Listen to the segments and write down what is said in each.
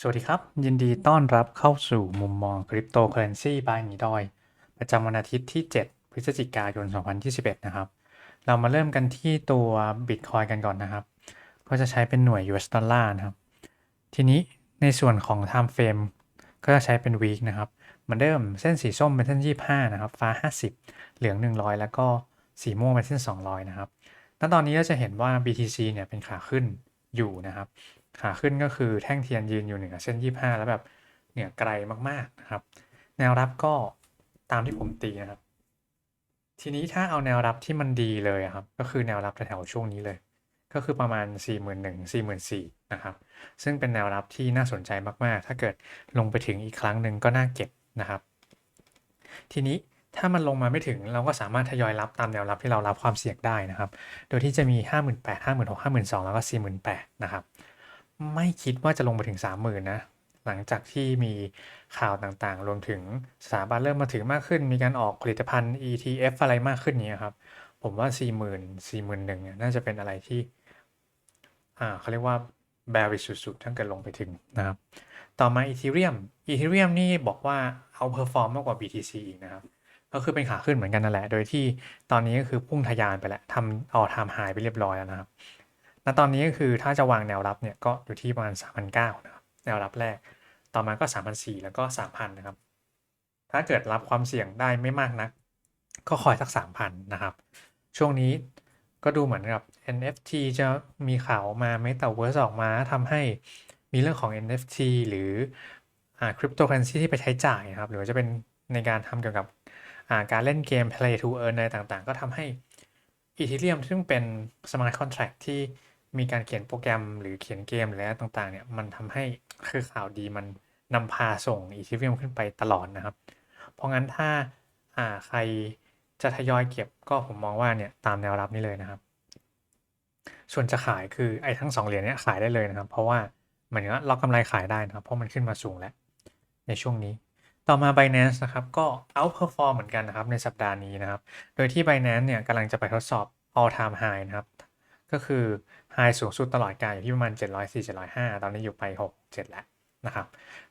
สวัสดีครับ ยินดีต้อนรับเข้าสู่มุมมองคริปโตเคอเรนซีบายหมีดอย ประจำวันอาทิตย์ที่ 7 พฤศจิกายน 2021 นะครับ เรามาเริ่มกันที่ตัว Bitcoin กันก่อนนะครับ ก็จะใช้เป็นหน่วย US ดอลลาร์นะครับ ทีนี้ในส่วนของ Time Frame ก็จะใช้เป็น Week นะครับเหมือนเดิมเส้นสีส้มเป็นเส้น 25 นะครับ ฟ้า 50 เหลือง 100 แล้วก็สีม่วงเป็นเส้น 200 นะครับณตอนนี้ก็จะเห็นว่า BTC เนี่ยเป็นขาขึ้นอยู่นะครับ ขาขึ้นก็คือแท่งเทียนยืนอยู่เหนือเส้น 25 แล้วแบบเหนือไกลมากๆนะครับ แนวรับก็ตามที่ผมตีนะครับ ทีนี้ถ้าเอาแนวรับที่มันดีเลยอะครับ ก็คือแนวรับแถวๆช่วงนี้เลย ก็คือประมาณ 41,000 44,000นะครับ ซึ่งเป็นแนวรับที่น่าสนใจมากๆ ถ้าเกิดลงไปถึงอีกครั้งหนึ่งก็น่าเก็บนะครับ ทีนี้ถ้ามันลงมาไม่ถึงเราก็สามารถทยอยรับตามแนวรับที่เรารับความเสี่ยงได้นะครับ โดยที่จะมี 58,000 56,000 52,000 แล้วก็ 48,000นะครับ ไม่คิดว่าจะลงไปถึง 30,000นะหลังจากที่มีข่าวต่างๆ รวมถึงสถาบันเริ่มมาถึงมากขึ้น มีการออกผลิตภัณฑ์ ETF อะไรมากขึ้นนี้ครับ ผมว่า 40,000 41,000เนี่ยน่าจะเป็นอะไรที่อ่าเขาเรียกว่า bearish สุดๆถ้าเกิดลงไปถึงนะครับ ต่อมา Ethereum Ethereum นี่บอกว่าเอา perform มากกว่า BTC อีกนะครับ ก็คือเป็นขาขึ้นเหมือนกันนั่นแหละ โดยที่ตอนนี้ก็คือพุ่งทะยานไปแล้วทำเอาทำหายไปเรียบร้อยแล้วนะครับ ณตอนนี้ก็คือถ้าจะวางแนวรับเนี่ยก็อยู่ที่ประมาณ 3,900นะครับแนวรับแรก ต่อมาก็ 3,400 แล้วก็ 3,000 นะครับ ถ้าเกิดรับความเสี่ยงได้ไม่มากนัก ก็คอยสัก 3,000 นะครับ ช่วงนี้ก็ดูเหมือนกับ NFT จะมีข่าวออกมา Metaverse ออกมาทำให้มีเรื่องของ NFT หรืออ่า Cryptocurrency ที่ไปใช้จ่ายนะครับ หรือจะเป็นในการทำเกี่ยวกับาการเล่นเกม Play to Earn อะไรต่างๆ ก็ทำให้ Ethereum ซึ่งเป็น Smart Contract ที่ มีการเขียนโปรแกรมหรือเขียนเกมหรืออะไรต่างๆเนี่ยมันทำให้คือข่าวดีมันนำพาส่ง Ethereum ขึ้นไปตลอดนะครับ เพราะงั้นถ้าอ่าใครจะทยอยเก็บก็ผมมองว่าเนี่ยตามแนวรับนี้เลยนะครับ ส่วนจะขายคือไอ้ทั้ง2เหรียญเนี้ยขายได้เลยนะครับ เพราะว่าเหมือนกับล็อกกำไรขายได้นะครับ เพราะมันขึ้นมาสูงแล้ว ในช่วงนี้ ต่อมา Binance นะครับ ก็ outperform เหมือนกันนะครับในสัปดาห์นี้นะครับ โดยที่ Binance เนี่ยกำลังจะไปทดสอบ all time high นะครับ ก็คือ high สูงสุดตลอดการอยู่ที่ประมาณ 704 705 ตอนนี้อยู่ไป 6 7 แล้วนะครับ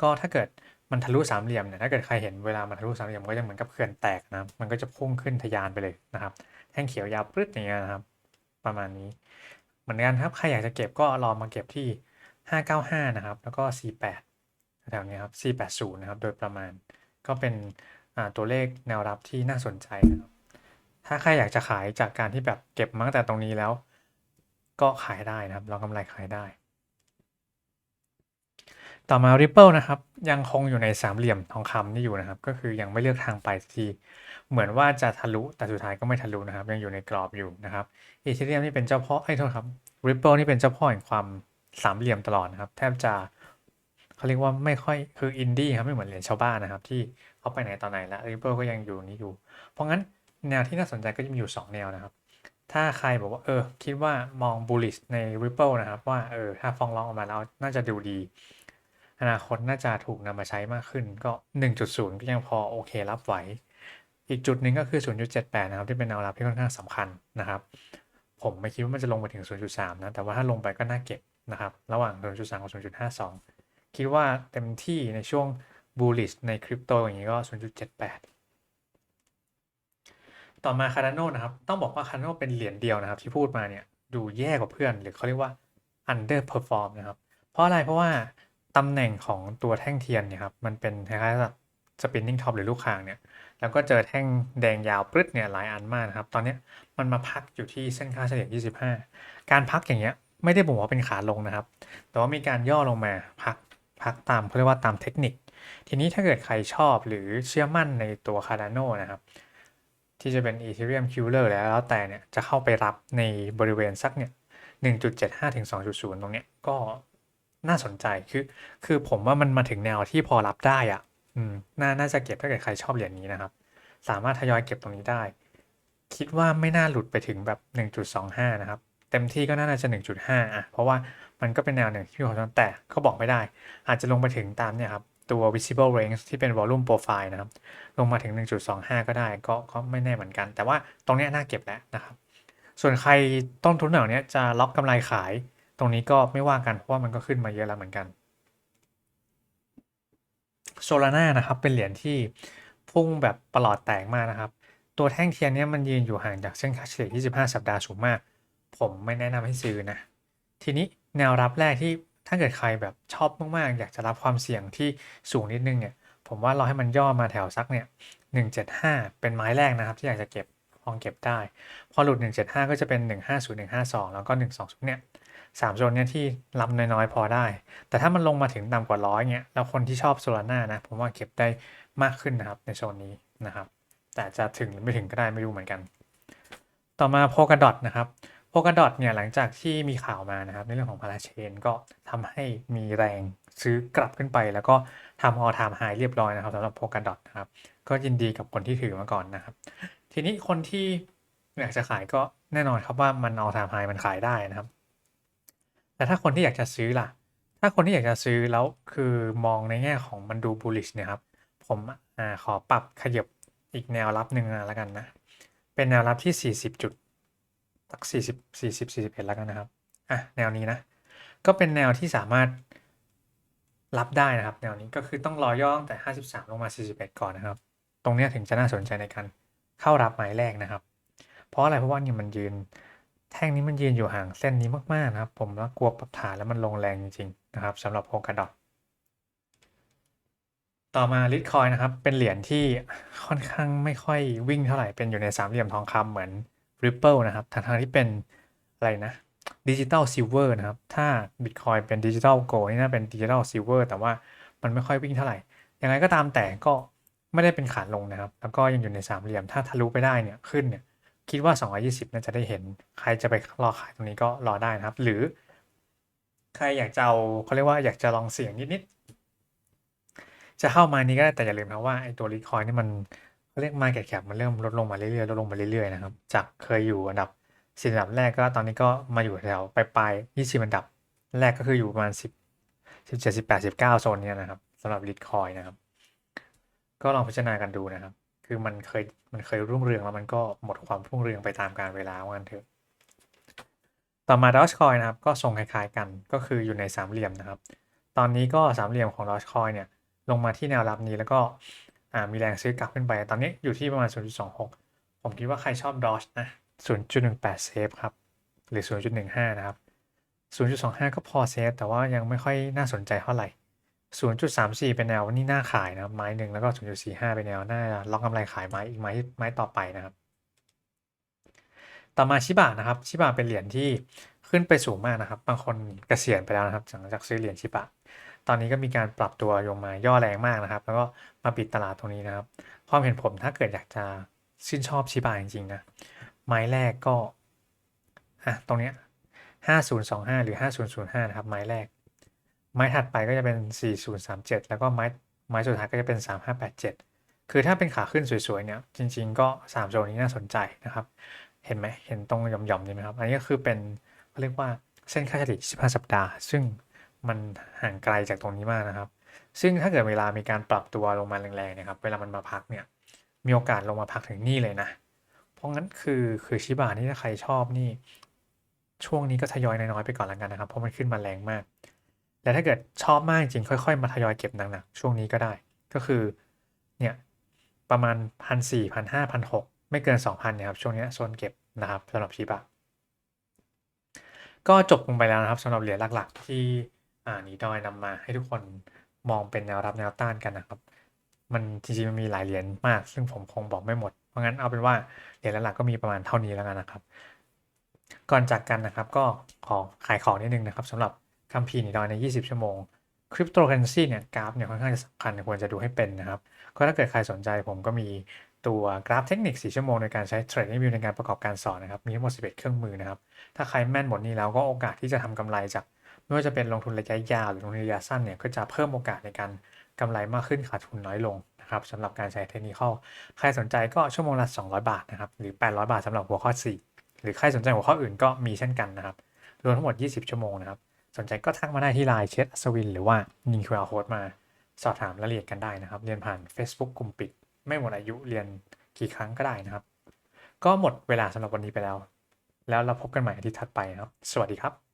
ก็ถ้าเกิดมันทะลุสามเหลี่ยมเนี่ย ถ้าเกิดใครเห็นเวลามันทะลุสามเหลี่ยมก็จะเหมือนกับเขื่อนแตกนะ มันก็จะพุ่งขึ้นทะยานไปเลยนะครับ แท่งเขียวยาวปรึ๊ดอย่างเงี้ยนะครับ ประมาณนี้ เหมือนกันครับ ใครอยากจะเก็บก็รอมาเก็บที่ 595 นะครับ แล้วก็ 48 แถวนี้ครับ 480 นะครับ โดยประมาณ ก็เป็นตัวเลขแนวรับที่น่าสนใจนะครับ ถ้าใครอยากจะขายจากการที่แบบเก็บมาตั้งแต่ตรงนี้แล้ว ก็ขายได้นะครับ เรากำไรขายได้ ต่อมา Ripple นะครับ ยังคงอยู่ในสามเหลี่ยมทองคำนี่อยู่นะครับ ก็คือยังไม่เลือกทางไปทีเหมือนว่าจะทะลุแต่สุดท้ายก็ไม่ทะลุนะครับ ยังอยู่ในกรอบอยู่นะครับ Ethereum นี่เป็นเจ้าพ่อไอ้โทษครับ Ripple นี่เป็นเจ้าพ่อแห่งความสามเหลี่ยมตลอดนะครับ แทบจะเขาเรียกว่าไม่ค่อยคืออินดี้ครับไม่เหมือนเหรียญชาวบ้านนะครับ ที่เขาไปไหนตอนไหนแล้ว Ripple ก็ยังอยู่นี้อยู่ เพราะงั้นแนวที่น่าสนใจก็จะมีอยู่ 2 แนวนะครับ ถ้าใครบอกว่าเออ คิดว่ามอง bullish ใน Ripple นะครับว่าเออถ้าฟองร้องออกมาแล้วน่าจะดูดี อนาคตน่าจะถูกนำมาใช้มากขึ้นก็ 1.0 ก็ยังพอโอเครับไหว อีกจุดหนึ่งก็คือ 0.78 นะครับ ที่เป็นแนวรับที่ค่อนข้างสำคัญนะครับ ผมไม่คิดว่ามันจะลงไปถึง 0.3 นะ แต่ว่าถ้าลงไปก็น่าเก็บนะครับ ระหว่าง 0.3 กับ 0.52 คิดว่าเต็มที่ในช่วง bullish ในคริปโตอย่างนี้ก็ 0.78 ต่อมา Cardano นะครับ ต้องบอกว่า Cardano เป็นเหรียญเดียวนะครับ ที่พูดมาเนี่ยดูแย่กว่าเพื่อน หรือเขาเรียกว่า underperform นะครับ เพราะอะไรเพราะว่าตำแหน่งของตัวแท่งเทียนเนี่ยครับมันเป็นคล้ายๆกับ spinning top หรือลูกคางเนี่ยแล้วก็เจอแท่งแดงยาวปรึ๊ดเนี่ยหลายอันมากนะครับ ตอนนี้มันมาพักอยู่ที่เส้นค่าเฉลี่ย 25 การพักอย่างเงี้ยไม่ได้บอกว่าเป็นขาลงนะครับ แต่ว่ามีการย่อลงมาพักพักตามเขาเรียกว่าตามเทคนิค ทีนี้ถ้าเกิดใครชอบหรือเชื่อมั่นในตัว Cardano นะครับ ที่จะเป็น Ethereum Killer แล้วแล้วแต่เนี่ยจะเข้าไปรับในบริเวณสักเนี่ย1.75ถึง2.0 ตรงเนี้ยก็น่าสนใจคือคือผมว่ามันมาถึงแนวที่พอรับได้อะอืมน่าน่าจะเก็บถ้าเกิดใครชอบเหรียญนี้นะครับ สามารถทยอยเก็บตรงนี้ได้ คิดว่าไม่น่าหลุดไปถึงแบบ 1.25 นะครับ เต็มที่ก็น่าจะ 1.5 อะ เพราะว่ามันก็เป็นแนวหนึ่งที่ผมชอแต่ก็บอกไม่ได้ อาจจะลงไปถึงตามเนี่ยครับ ตัว visible range ที่เป็น volume profile นะครับ ลงมาถึง 1.25 ก็ได้ก็ก็ไม่แน่เหมือนกัน แต่ว่าตรงนี้น่าเก็บแล้วนะครับ ส่วนใครต้นทุนแถวนี้จะล็อกกำไรขาย ตรงนี้ก็ไม่ว่ากันเพราะว่ามันก็ขึ้นมาเยอะแล้วเหมือนกันโซลาร่านะครับเป็นเหรียญที่พุ่งแบบประหลอดแตกมากนะครับ ตัวแท่งเทียนนี้มันยืนอยู่ห่างจากเส้นค่าเฉลี่ย 25 สัปดาห์สูงมาก ผมไม่แนะนำให้ซื้อนะ ทีนี้แนวรับแรกที่ ถ้าเกิดใครแบบชอบมากๆ อยากจะรับความเสี่ยงที่สูงนิดนึงเนี่ย ผมว่าเราให้มันย่อมาแถวสักเนี่ย175 เป็นไม้แรกนะครับ ที่อยากจะเก็บลองเก็บได้ พอหลุด 175 ก็จะเป็น 150 152 แล้วก็ 120 เนี่ยสามโซนเนี่ยที่รับน้อยๆพอได้ แต่ถ้ามันลงมาถึงต่ำกว่าร้อยเนี่ยแล้วคนที่ชอบโซลาร่านะ ผมว่าเก็บได้มากขึ้นนะครับในโซนนี้นะครับ แต่จะถึงหรือไม่ถึงก็ได้ไม่รู้เหมือนกัน ต่อมาโพก a ดอทนะครับ โพก a ดอทเนี่ยหลังจากที่มีข่าวมานะครับ ในเรื่องของพาราเชนก็ทำให้มีแรงซื้อกลับขึ้นไป แล้วก็ทำออทามไฮเรียบร้อยนะครับสำหรับโพก a ดอทนะครับ ก็ยินดีกับคนที่ถือมาก่อนนะครับ ทีนี้คนที่อยากจะขายก็แน่นอนครับว่ามันออทามไฮมันขายได้นะครับ แต่ถ้าคนที่อยากจะซื้อล่ะ ถ้าคนที่อยากจะซื้อแล้วคือมองในแง่ของมันดู bullish เนี่ยครับผมอ่าขอปรับขยับอีกแนวรับหนึ่งแล้วกันนะ เป็นแนวรับที่ 40 จุด สัก40 40 41แล้วกันนะครับอะแนวนี้นะ ก็เป็นแนวที่สามารถรับได้นะครับ แนวนี้ก็คือต้องรอย่อตั้งแต่ 53 ลงมา 41 ก่อนนะครับ ตรงนี้ถึงจะน่าสนใจในการเข้ารับไม้แรกนะครับ เพราะอะไรเพราะว่านี่มันยืนแท่งนี้มันยืนอยู่ห่างเส้นนี้มากๆนะครับ ผมว่ากลัวปรับฐานแล้วมันลงแรงจริงๆนะครับสำหรับโพกาดอทต่อมาลิทคอยนะครับ เป็นเหรียญที่ค่อนข้างไม่ค่อยวิ่งเท่าไหร่เป็นอยู่ในสามเหลี่ยมทองคำเหมือน Ripple นะครับทางทางที่เป็นอะไรนะดิจิ t a ลซิลเวอร์นะครับ ถ้า Bitcoin เป็นดิจิ t a ลโกลนี่น่าเป็นดิจิ t a ลซิลเวอร์แต่ว่ามันไม่ค่อยวิ่งเท่าไหร่ ยังไงก็ตามแต่ก็ไม่ได้เป็นขาลงนะครับ แล้วก็ยังอยู่ในสามเหลี่ยม ถ้าทะลุไปได้เนี่ยขึ้นเนี่ยคิดว่า 220 น่าจะได้เห็น ใครจะไปรอขายตรงนี้ก็รอได้นะครับ หรือ ใครอยากจะเอาเขาเรียกว่าอยากจะลองเสี่ยงนิดๆจะเข้ามานี้ก็ได้แต่อย่าลืมนะว่าไอ้ตัวรีคอยนี่มัน เรียก market cap มันเริ่มลดลงมาเรื่อยๆลดลงมาเรื่อยๆนะครับจากเคยอยู่อันดับสิบอันดับแรกก็ตอนนี้ก็มาอยู่แถวปลายๆ20อันดับ แรกก็คืออยู่ประมาณ10 17 18 19โซนเนี้ยนะครับสำหรับรีคอยนะครับ ก็ลองพิจารณากันดูนะครับ คือมันเคยมันเคยรุ่งเรืองแล้วมันก็หมดความรุ่งเรืองไปตามกาลเวลาว่างั้นเถอะต่อมา Dogecoin นะครับก็ทรงคล้ายๆกันก็คืออยู่ในสามเหลี่ยมนะครับ ตอนนี้ก็สามเหลี่ยมของ Dogecoin เนี่ยลงมาที่แนวรับนี้แล้วก็ อ่ามีแรงซื้อกลับขึ้นไป ตอนนี้อยู่ที่ประมาณ 0.26 ผมคิดว่าใครชอบ Doge นะ 0.18 เซฟครับ หรือ 0.15 นะครับ 0.25 ก็พอเซฟ แต่ว่ายังไม่ค่อยน่าสนใจเท่าไหร่ 0.34 เป็นแนวนี่น่าขายนะครับไม้หนึ่งแล้วก็ 0.45 เป็นแนวน้าล็อกกำไรขายไม้อีกไม้ไม้ต่อไปนะครับ ต่อมาชิบะนะครับ ชิบะเป็นเหรียญที่ขึ้นไปสูงมากนะครับ บางคนเกษียณไปแล้วนะครับหลังจากซื้อเหรียญชิบะ ตอนนี้ก็มีการปรับตัวลงมาย่อแรงมากนะครับ แล้วก็มาปิดตลาดตรงนี้นะครับ ความเห็นผมถ้าเกิดอยากจะชื่นชอบชิบะจริงๆนะไม้แรกก็อะตรงเนี้ย5025 หรือ 5005 นะครับ ไม้แรก ไม้ถัดไปก็จะเป็น 4037 แล้วก็ไม้ไม้สุดท้ายก็จะเป็น 3587 คือถ้าเป็นขาขึ้นสวยๆ เนี่ย จริงๆ ก็ 3 โซนนี้น่าสนใจนะครับ เห็นไหมเห็นตรงหย่อมๆนี่ไหมครับ อันนี้ก็คือเป็นเขาเรียกว่าเส้นค่าเฉลี่ย15 สัปดาห์ ซึ่ง มันห่างไกลจากตรงนี้มากนะครับ ซึ่งถ้าเกิดเวลามีการปรับตัวลงมาแรงๆนะครับ เวลามันมาพักเนี่ย มีโอกาสลงมาพักถึงนี่เลยนะ เพราะงั้นคือคือชิบานี่ถ้าใครชอบนี่ ช่วงนี้ก็ทยอยน้อยๆไปก่อนแล้วกันนะครับ เพราะมันขึ้นมาแรงมากแต่ถ้าเกิดชอบมากจริงค่อยๆ มาทยอยเก็บหนักๆช่วงนี้ก็ได้ ก็คือ เนี่ย ประมาณพันสี่พันห้าพันหกไม่เกินสองพันนี่ยครับ ช่วงนี้โซนเก็บนะครับสำหรับชิบะก็จบลงไปแล้วนะครับสำหรับเหรียญหลัก ๆ ที่ อ่านีดอยนำมาให้ทุกคนมองเป็นแนวรับแนวต้านกันนะครับ มันจริงๆมันมีหลายเหรียญมาก ซึ่งผมคงบอกไม่หมด เพราะงั้นเอาเป็นว่าเหรียญหลักๆก็มีประมาณเท่านี้แล้วกันนะครับ ก่อนจากกันนะครับก็ขอขายของนิดนึงนะครับสำหรับคัมภีร์นีดอยใน 20 ชั่วโมงคริปโตเคอเรนซีเนี่ยกราฟเนี่ยค่อนข้างจะสำคัญควรจะดูให้เป็นนะครับ ก็ถ้าเกิดใครสนใจผมก็มีตัวกราฟเทคนิค 4 ชั่วโมงในการใช้ Trading View ในการประกอบการสอนนะครับ มีทั้งหมด 11 เครื่องมือนะครับ ถ้าใครแม่นหมดนี้แล้วก็โอกาสที่จะทำกำไรจาก ไม่ว่าจะเป็นลงทุนระยะยาวหรือลงทุนระยะสั้นเนี่ยก็จะเพิ่มโอกาสในการกำไรมากขึ้นขาดทุนน้อยลงนะครับสำหรับการใช้เทคนิคใครสนใจก็ชั่วโมงละ 200 บาทนะครับหรือ 800 บาทสำหรับหัวข้อ 4 หรือใครสนใจหัวข้ออื่นก็มีเช่นกันนะครับรวมทั้งหมด 20 ชั่วโมงนะครับสนใจก็ทักมาได้ที่ไลน์เชสอัศวินหรือว่ายิง QR Code มาสอบถามรายละเอียดกันได้นะครับ เรียนผ่าน Facebook กลุ่มปิด ไม่หมดอายุเรียนกี่ครั้งก็ได้นะครับ ก็หมดเวลาสำหรับวันนี้ไปแล้ว แล้วเราพบกันใหม่อาทิตย์ถัดไปนะครับ สวัสดีครับ